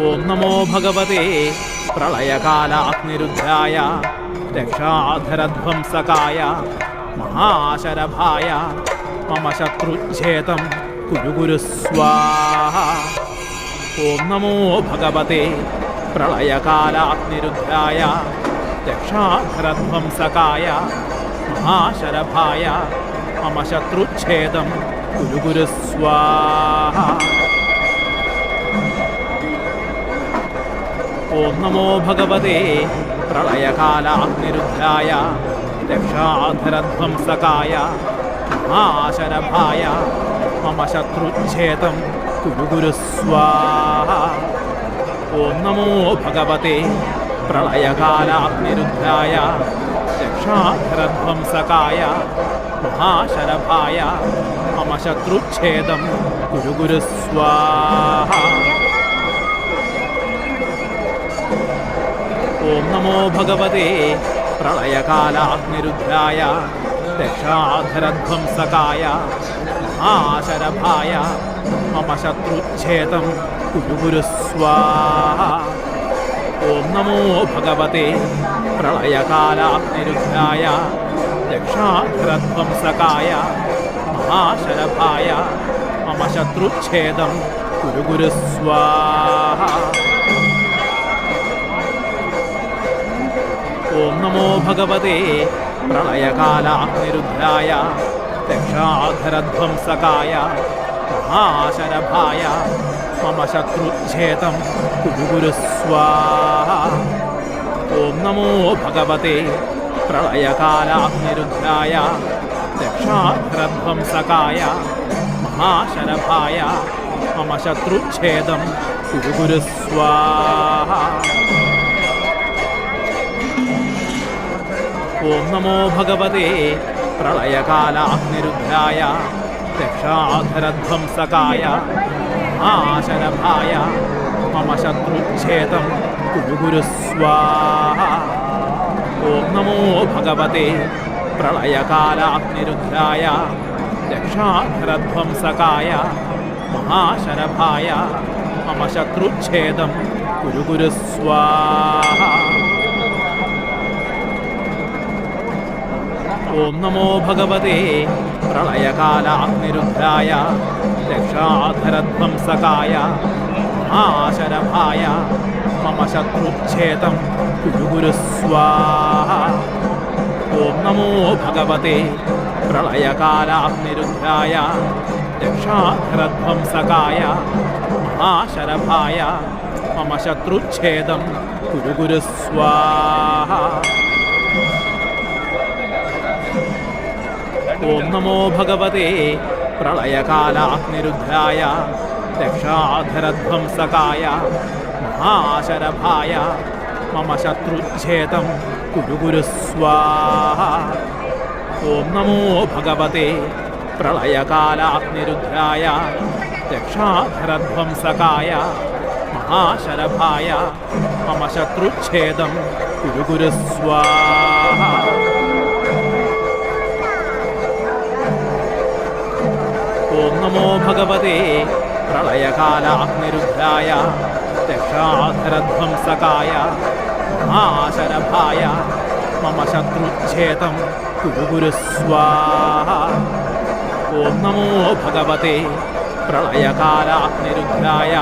ഓം നമോ ഭഗവതേ. പ്രളയകാലാഗ്നിരുദ്ധായ രക്ഷാധരധ്വംസകായ മഹാശരഭായ മമ ശത്രുച്ഛേദം കുരു കുരു സ്വാഹ ഓം നമോ ഭഗവതേ. പ്രളയകാലാഗ്നിരുദ്ധായ രക്ഷാധരധ്വംസകായ മഹാശരഭായ മമ ശത്രുച്ഛേദം കുരു സ്വാഹ ഓം നമോ ഭഗവതേ പ്രളയകാലാഗ്നിരുദ്രായ രക്ഷാധരധ്വംസകായ മഹാശരഭായ മമ ശത്രുച്ഛേദം കുരു ഗുരുസ്വാഹ ഓം നമോ ഭഗവതേ പ്രളയകാലാഗ്നിരുദ്രായ രക്ഷാധരധ്വംസകായ മഹാശരഭായ മമ ശത്രുച്ഛേദം കുരു കുരു ഓം നമോ ഭഗവതേ. പ്രളയകാലാഗ്നിരുദ്രായ രക്ഷാധരധ്വംസകായ മഹാശരഭായ മമ ശത്രുച്ഛേദം കുരു കുരു സ്വാഹ ഓം നമോ ഭഗവതേ. പ്രളയകാലാഗ്നിരുദ്രായ രക്ഷാധരധ്വംസകായ മഹാശരഭായ മമ ശത്രുച്ഛേദം കുരു ഓം നമോ ഭഗവതേ. പ്രളയകാലാഗ്നിരുദ്രായ രക്ഷാധരധ്വംസകായ മഹാശരഭായ മമ ശത്രുച്ഛേദം കുരു കുരു സ്വാഹ ഓം നമോ ഭഗവതേ. പ്രളയകാലാഗ്നിരുദ്രായ രക്ഷാധരധ്വംസകായ മഹാശരഭായ മമ ശത്രുച്ഛേദം കുരു ഓം നമോ ഭഗവതേ. പ്രളയകാലാഗ്നിരുദ്രായ രക്ഷാധരധ്വംസകായ മഹാശരഭായ മമ ശത്രുച്ഛേദം കുരു കുരു ഓം നമോ ഭഗവതേ. പ്രളയകാലാഗ്നിരുദ്രായ രക്ഷാധരധ്വംസകായ മഹാശരഭായ മമ ശത്രുച്ഛേദം കുരു ഓം നമോ ഭഗവതേ. പ്രളയകാലാഗ്നിരുദ്രായ രക്ഷാധരധ്വംസകായ ആശരഭായ മമ ശത്രുച്ഛേദം കുരുഗുരുസ്വാഹ കുരു സ്വാഹ ഓം നമോ ഭഗവതേ. പ്രളയകാലാഗ്നിരുദ്രായ രക്ഷാധരധ്വംസകായ മഹാശരഭായ മമ ശത്രുച്ഛേദം കുരു കുരു സ്വാഹ ഓം നമോ ഭഗവതേ പ്രളയകാലാഗ്നിരുദ്രായ രക്ഷാധരധ്വംസകായ മഹാശരഭായ മമ ശത്രുച്ഛേദം കുരു കുരു സ്വാഹ ഓം നമോ ഭഗവതേ പ്രളയകാലാഗ്നിരുദ്രായ രക്ഷാധരധ്വംസകായ മഹാശരഭായ മമ ശത്രുച്ഛേദം കുരു ഭഗവതേ പ്രളയകാലാഗ്നിരുദ്ധായ രക്ഷാധരധ്വംസകായ മഹാശരഭായ മമ ശത്രുച്ഛേദം കുരു കുരു സ്വാഹ ഓം നമോ ഭഗവതേ പ്രളയകാലാഗ്നിരുദ്ധായ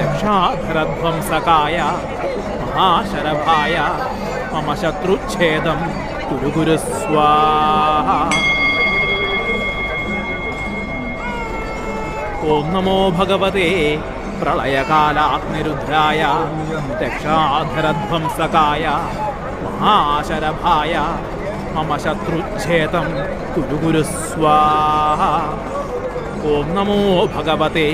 രക്ഷാധരധ്വംസകായ മഹാശരഭായ മമ ശത്രുച്ഛേദം കുരു ഓം നമോ ഭഗവതേ പ്രളയകാലാഗ്നിരുദ്രായ രക്ഷാധരധ്വംസകായ മഹാശരഭായ മമ ശത്രുച്ഛേദം കുരു കുരു സ്വാഹ ഓം നമോ ഭഗവതേ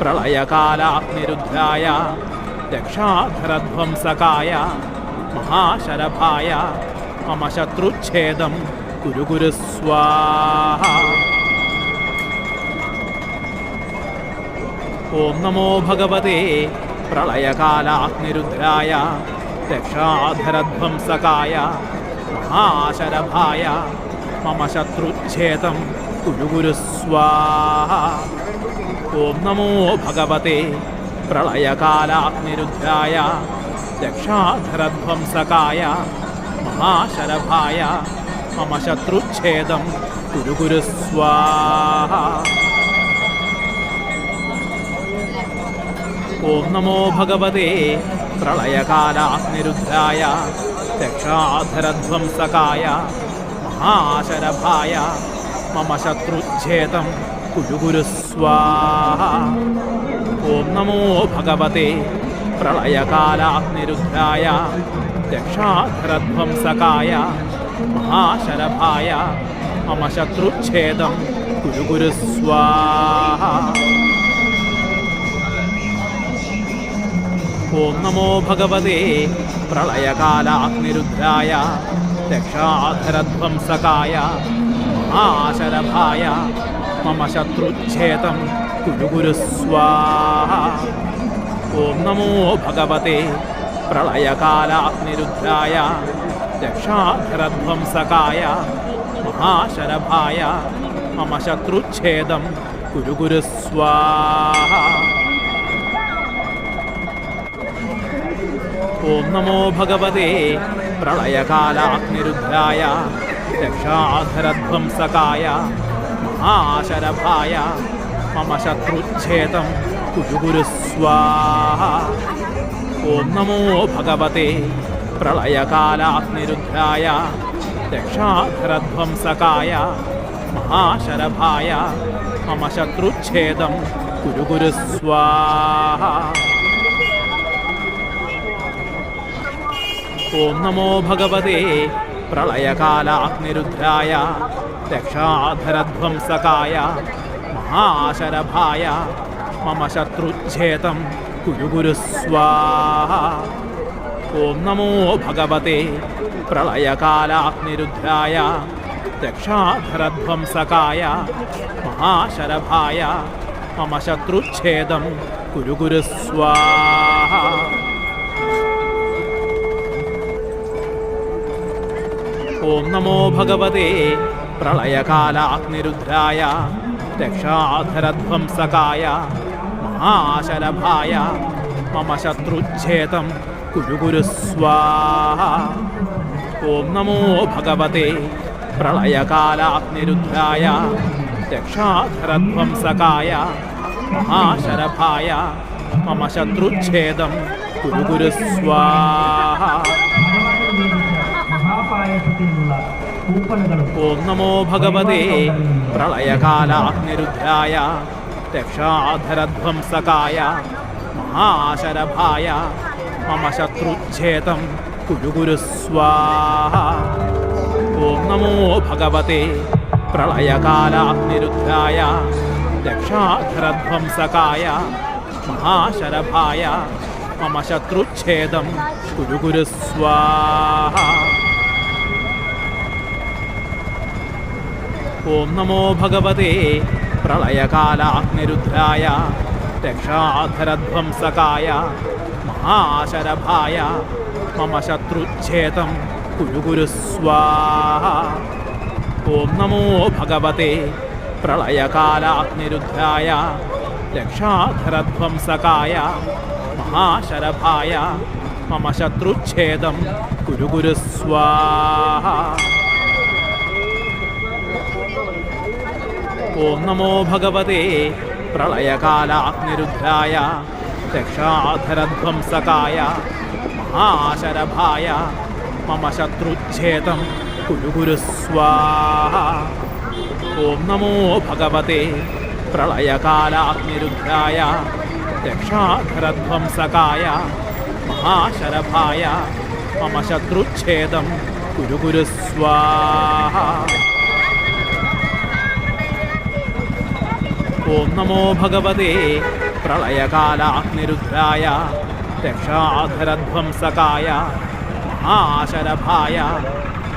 പ്രളയകാലാഗ്നിരുദ്രായ രക്ഷാധരധ്വംസകായ മഹാശരഭായ മമ ശത്രുച്ഛേദം കുരു കുരു സ്വാഹ ഓം നമോ ഭഗവതേ. പ്രളയകാലാഗ്നിരുദ്രായ രക്ഷാധരധ്വംസകായ മഹാശരഭായ മമ ശത്രുച്ഛേദം കുരു കുരു സ്വാഹ ഓം നമോ ഭഗവതേ. പ്രളയകാലാഗ്നിരുദ്രായ ദക്ഷാധരധ്വംസകായ മഹാശരഭായ മമ ശത്രുച്ഛേദം കുരു കുരു സ്വാഹ ഓം നമോ ഭഗവതേ. പ്രളയകാലാഗ്നിരുദ്ധായ ദക്ഷാധരധ്വംസകായ മഹാശരഭായ മമ ശത്രുച്ഛേദം കുരു കുരു ഓം നമോ ഭഗവതേ. പ്രളയകാലാഗ്നിരുദ്ധായ ദക്ഷാധരധ്വംസകായ മഹാശരഭായ മമ ശത്രുച്ഛേദം കുരു കുരു സ്വാഹ ഓം നമോ ഭഗവതേ പ്രളയകാലാഗ്നിരുദ്രായ രക്ഷാധരധ്വംസകായ മഹാശരഭായ മമ ശത്രുച്ഛേദം സ്വാഹ ഓം നമോ ഭഗവതേ പ്രളയകാലാഗ്നിരുദ്രായ രക്ഷാധരധ്വംസകായ മഹാശരഭായ മമ ശത്രുച്ഛേദം കുരു ഓം നമോ ഭഗവതേ? പ്രളയകാലാഗ്നിരുദ്ധായ രക്ഷാധരധ്വംസകായ മഹാശരഭായ മമ ശത്രുച്ഛേദം കുരു കുരു സ്വാഹ ഓം നമോ ഭഗവതേ? പ്രളയകാലാഗ്നിരുദ്ധായ രക്ഷാധരധ്വംസകായ മഹാശരഭായ മമ ശത്രുച്ഛേദം കുരു കുരു സ്വാഹ ഓം നമോ ഭഗവതേ. പ്രളയകാലാഗ്നിരുദ്രായ ദക്ഷാധരധ്വംസകായ മഹാശരഭായ മമ ശത്രുച്ഛേദം കുരു കുരു സ്വാഹ ഓം നമോ ഭഗവതേ. പ്രളയകാലാഗ്നിരുദ്രായ ദക്ഷാധരധ്വംസകായ മഹാശരഭായ മമ ശത്രുച്ഛേദം കുരു ഓം നമോ ഭഗവതേ. പ്രളയകാലാഗ്നിരുദ്രായ രക്ഷാധരധ്വംസകായ മഹാശലഭായ മമ ശത്രുച്ഛേദം സ്വാഹ ഓം നമോ ഭഗവതേ. പ്രളയകാലാഗ്നിരുദ്രായ രക്ഷാധരധ്വംസകായ മഹാശരഭായ മമ ശത്രുച്ഛേദം കുരു മഹാപായസത്തിനുള്ള ഓം നമോ ഭഗവതേ പ്രളയകാലാഗ്നിരുദ്രായ രക്ഷാധരധ്വംസകായ മഹാശരഭായ മമ ശത്രുച്ഛേദം കുരു കുരു സ്വാഹ. ഓം നമോ ഭഗവതേ പ്രളയകാലാഗ്നിരുദ്രായ രക്ഷാധരധ്വംസകായ മഹാശരഭായ മമ ശത്രുച്ഛേദം കുരു കുരു സ്വാഹ. ഓം നമോ ഭഗവതേ. പ്രളയകാലാഗ്നിരുദ്രായ രക്ഷാധരധ്വംസകായ മഹാശരഭായ മമ ശത്രുച്ഛേദം കുരു കുരു സ്വാഹ ഓം നമോ ഭഗവതേ. പ്രളയകാലാഗ്നിരുദ്രായ രക്ഷാധരധ്വംസകായ മഹാശരഭായ മമ ശത്രുച്ഛേദം കുരു കുരു സ്വാഹ ഓം നമോ ഭഗവതേ. പ്രളയകാലാഗ്നിരുദ്ധായ രക്ഷാധരധ്വംസകായ മഹാശരഭായ മമ ശത്രുച്ഛേദം കുരുകുരുസ്വാഹ. കുരു സ്വാഹ ഓം നമോ ഭഗവതേ. പ്രളയകാലാഗ്നിരുദ്ധായ രക്ഷാധരധ്വംസകായ മഹാശരഭായ മമ ശത്രുച്ഛേദം കുരു ഓം നമോ ഭഗവതേ? പ്രളയകാലാഗ്നിരുദ്രായ രക്ഷാധരധ്വംസകായ മഹാശരഭായ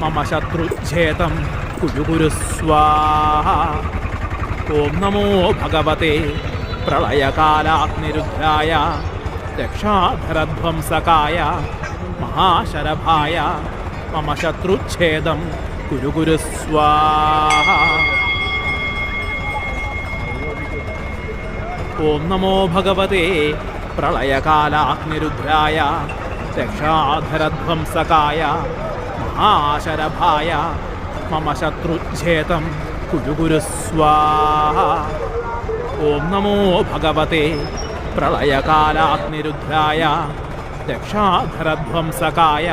മമ ശത്രുച്ഛേദം കുരുകുരുസ്വാഹ. കുരു സ്വാഹ ഓം നമോ ഭഗവതേ? പ്രളയകാലാഗ്നിരുദ്രായ രക്ഷാധരധ്വംസകായ മഹാശരഭായ മമ ശത്രുച്ഛേദം കുരു കുരു സ്വാഹ ഓം നമോ ഭഗവതേ. പ്രളയകാലാഗ്നിരുദ്രായ രക്ഷാധരധ്വംസകായ മഹാശരഭായ മമ ശത്രുഛേതം കുരുഗുരുസ്വാഹ കുരു സ്വാഹ ഓം നമോ ഭഗവത്തെ പ്രളയകാലാഗ്നിരുദ്രായ രക്ഷാധരധ്വംസകായ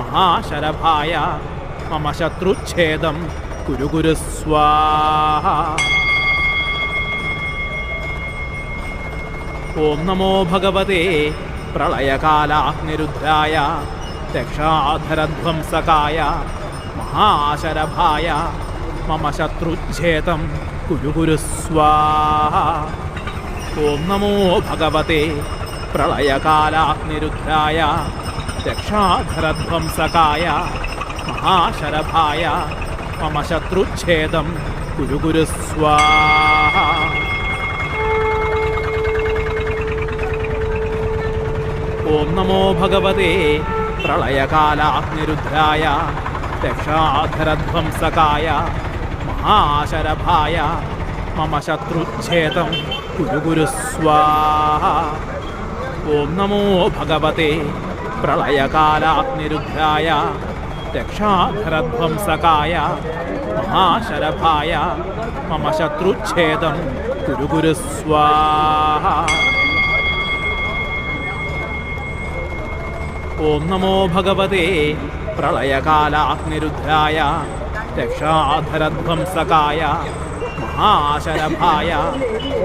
മഹാശരഭായ മമ ശത്രുച്ഛേദം കുരു കുരു സ്വാഹ ഓം നമോ ഭഗവതേ. പ്രളയകാലാഗ്നിരുദ്രായ രക്ഷാധരധ്വംസകായ മഹാശരഭായ മമ ശത്രുച്ഛേദം കുരു കുരു സ്വാഹ. ഓം നമോ ഭഗവതേ. പ്രളയകാലാഗ്നിരുദ്രായ രക്ഷാധരധ്വംസകായ മഹാശരഭായ മമ ശത്രുച്ഛേദം കുരു കുരു സ്വാഹ ഓം നമോ ഭഗവതേ. പ്രളയകാലാഗ്നിരുദ്രായ രക്ഷാധരധ്വംസകായ മഹാശരഭായ മമ ശത്രുച്ഛേദം കുരു കുരു സ്വാഹ. ഓം നമോ ഭഗവതേ. പ്രളയകാലാഗ്നിരുദ്രായ രക്ഷാധരധ്വംസകായ മഹാശരഭായ മമ ശത്രുച്ഛേദം കുരു കുരു സ്വാഹ ഓം നമോ ഭഗവതേ. പ്രളയകാലാഗ്നിരുദ്രായ രക്ഷാധരധ്വംസകായ മഹാശരഭായ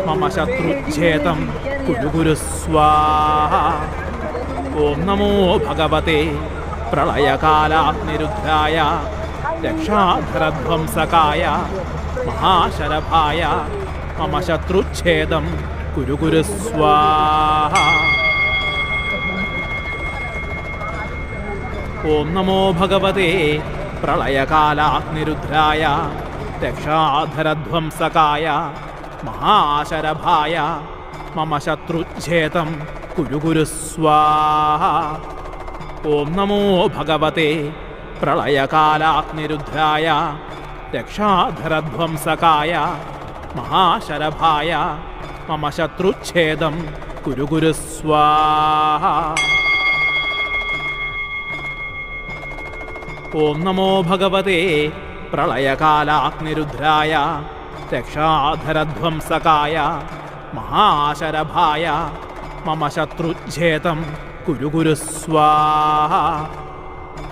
മമ ശത്രുച്ഛേദം കുരു കുരു ഓം നമോ ഭഗവതേ. പ്രളയകാലാഗ്നിരുദ്രായ രക്ഷാധരധ്വംസകായ മഹാശരഭായ മമ ശത്രുച്ഛേദം കുരു കുരു സ്വാഹ ഓം നമോ ഭഗവതേ. പ്രളയകാലാഗ്നിരുദ്രായ രക്ഷാധരധ്വംസകായ മഹാശരഭായ മമ ശത്രുച്ഛേദം കുരു കുരു സ്വാഹ ഓം നമോ ഭഗവതേ. പ്രളയകാലാഗ്നിരുദ്രായ രക്ഷാധരധ്വംസകായ മഹാശരഭായ മമ ശത്രുച്ഛേദം കുരു ഓം നമോ ഭഗവതേ. പ്രളയകാലാഗ്നിരുദ്രായ രക്ഷാധരധ്വംസകായ മഹാശരഭായ മമ ശത്രുച്ഛേദം കുരു കുരു സ്വാഹ.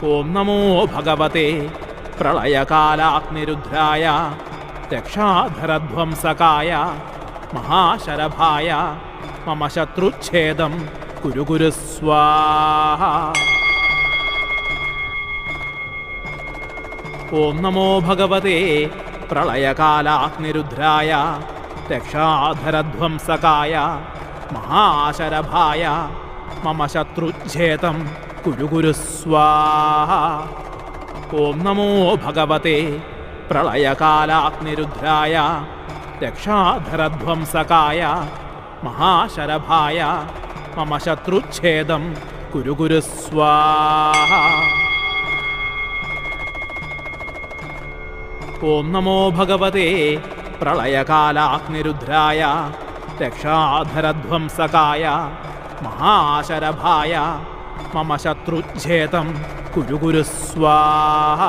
ഓം നമോ ഭഗവതേ. പ്രളയകാലാഗ്നിരുദ്രായ രക്ഷാധരധ്വംസകായ മഹാശരഭായ മമ ശത്രുച്ഛേദം കുരു ഓം നമോ ഭഗവതേ പ്രളയകാലാഗ്നിരുദ്രായ രക്ഷാധരധ്വംസകായ മഹാശരഭായ മമ ശത്രുച്ഛേദം കുരു കുരു സ്വാഹ ഓം നമോ ഭഗവതേ പ്രളയകാലാഗ്നിരുദ്രായ രക്ഷാധരധ്വംസകായ മഹാശരഭായ മമ ശത്രുച്ഛേദം കുരു ഓം നമോ ഭഗവതേ പ്രളയകാലാഗ്നിരുദ്രായ രക്ഷാധരധ്വംസകായ മഹാശരഭായ മമ ശത്രുച്ഛേദം കുരു കുരു സ്വാഹ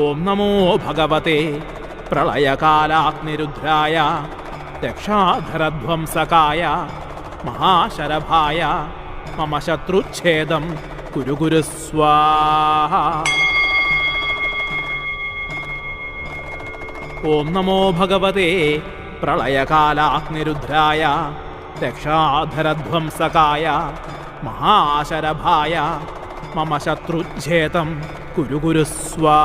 ഓം നമോ ഭഗവതേ പ്രളയകാലാഗ്നിരുദ്രായ രക്ഷാധരധ്വംസകായ മഹാശരഭായ മമ ശത്രുച്ഛേദം കുരു കുരു സ്വാഹ ഓം നമോ ഭഗവതേ. പ്രളയകാലാഗ്നിരുദ്രായ രക്ഷാധരധ്വംസകായ മഹാശരഭായ മമ ശത്രുച്ഛേദം കുരു കുരു സ്വാ